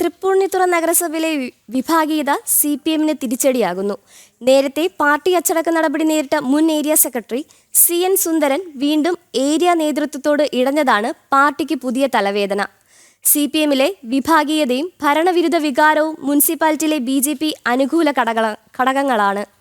തൃപ്പൂണിത്തുറ നഗരസഭയിലെ വിഭാഗീയത C P എമ്മിന് തിരിച്ചടിയാകുന്നു. നേരത്തെ പാർട്ടി അച്ചടക്ക നടപടി നേരിട്ട മുൻ area secretary C N Sundaran വീണ്ടും ഏരിയ നേതൃത്വത്തോട് ഇടഞ്ഞതാണ് പാർട്ടിക്ക് പുതിയ തലവേദന. സി പി എമ്മിലെ വിഭാഗീയതയും ഭരണവിരുദ്ധ വികാരവും മുനിസിപ്പാലിറ്റിയിലെ ബി ജെ പി അനുകൂല ഘടക- ഘടകങ്ങളാണ്.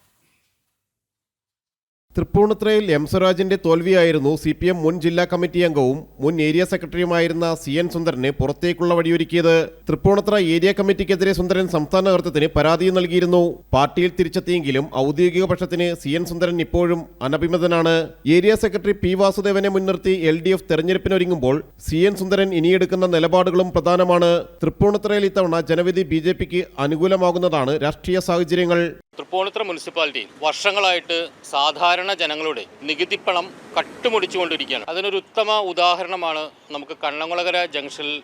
തൃപ്പൂണിത്തുറയിൽ എം സ്വരാജിന്റെ തോൽവിയായിരുന്നു സി പി എം മുൻ ജില്ലാ കമ്മിറ്റി അംഗവും മുൻ ഏരിയ സെക്രട്ടറിയുമായിരുന്ന സി എൻ സുന്ദരനെ പുറത്തേക്കുള്ള വഴിയൊരുക്കിയത്. തൃപ്പൂണിത്തുറ ഏരിയ കമ്മിറ്റിക്കെതിരെ സുന്ദരൻ സംസ്ഥാന നേതൃത്വത്തിന് പരാതി നൽകിയിരുന്നു. പാർട്ടിയിൽ തിരിച്ചെത്തിയെങ്കിലും ഔദ്യോഗിക പക്ഷത്തിന് സി എൻ സുന്ദരൻ ഇപ്പോഴും അനഭിമതനാണ്. ഏരിയ സെക്രട്ടറി പി വാസുദേവനെ മുൻനിർത്തി എൽ ഡി എഫ് തെരഞ്ഞെടുപ്പിനൊരുങ്ങുമ്പോൾ സി എൻ സുന്ദരൻ ഇനിയെടുക്കുന്ന നിലപാടുകളും പ്രധാനമാണ്. തൃപ്പൂണിത്തുറയിൽ ഇത്തവണ ജനവിധി ബി ജെ പിക്ക് അനുകൂലമാകുന്നതാണ് രാഷ്ട്രീയ സാഹചര്യങ്ങൾ. തൃപ്പൂണിത്തുറ മുനിസിപ്പാലിറ്റി വർഷങ്ങളായിട്ട് സാധാരണ ജനങ്ങളുടെ നികുതിപ്പണം കട്ടുമുടിച്ചുകൊണ്ടിരിക്കുകയാണ്. അതിനൊരു ഉത്തമ ഉദാഹരണമാണ് നമുക്ക് കണ്ണംകുളകര ജംഗ്ഷനിൽ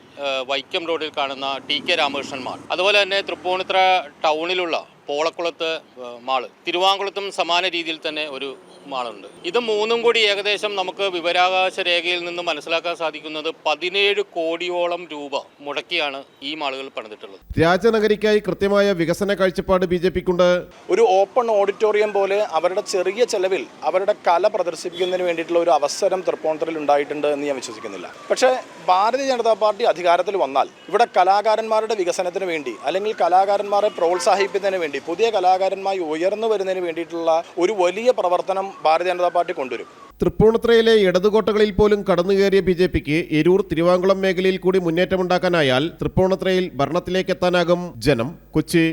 വൈക്കം റോഡിൽ കാണുന്ന ടി കെ രാമകൃഷ്ണൻ മാൾ അതുപോലെ തന്നെ തൃപ്പൂണിത്തുറ ടൗണിലുള്ള പോളക്കുളത്ത് മാൾ. തിരുവാങ്കുളത്തും സമാന രീതിയിൽ തന്നെ ഒരു മാളുണ്ട്. ഇത് മൂന്നും കൂടി ഏകദേശം നമുക്ക് വിവരാവകാശ രേഖയിൽ നിന്ന് മനസ്സിലാക്കാൻ സാധിക്കുന്നത് പതിനേഴ് കോടിയോളം രൂപ മുടക്കിയാണ് ഈ മാളുകൾ പണിതിട്ടുള്ളത്. രാജനഗരിക്കായി കൃത്യമായ വികസന കാഴ്ചപ്പാട് ബി ജെ പിക്കുണ്ട് ഒരു ഓപ്പൺ ഓഡിറ്റോറിയം പോലെ അവരുടെ ചെറിയ ചെലവിൽ അവരുടെ കല പ്രദർശിപ്പിക്കുന്നതിന് വേണ്ടിയിട്ടുള്ള ഒരു അവസരം തൃപ്പൂണിത്തുറയിൽ ഉണ്ടായിട്ടുണ്ട് എന്ന് ഞാൻ വിശ്വസിക്കുന്നില്ല. പക്ഷേ ഭാരതീയ ജനതാ പാർട്ടി അധികാരത്തിൽ വന്നാൽ ഇവിടെ കലാകാരന്മാരുടെ വികസനത്തിന് വേണ്ടി അല്ലെങ്കിൽ കലാകാരന്മാരെ പ്രോത്സാഹിപ്പിക്കുന്നതിന് വേണ്ടി പുതിയ കലാകാരന്മാർ ഉയർന്നു വരുന്നതിന് വേണ്ടിയിട്ടുള്ള ഒരു വലിയ പ്രവർത്തനം ഭാരതീയ ജനതാ പാർട്ടി കൊണ്ടുവരും. തൃപ്പൂണിത്തുറയിലെ ഇടതുകോട്ടകളിൽ പോലും കടന്നുകയറിയ ബി ജെ പിക്ക് എരൂർ തിരുവാങ്കുളം മേഖലയിൽ കൂടി മുന്നേറ്റമുണ്ടാക്കാനായാൽ തൃപ്പൂണിത്തുറയിൽ ഭരണത്തിലേക്കെത്താനാകും ജനം. കൊച്ചി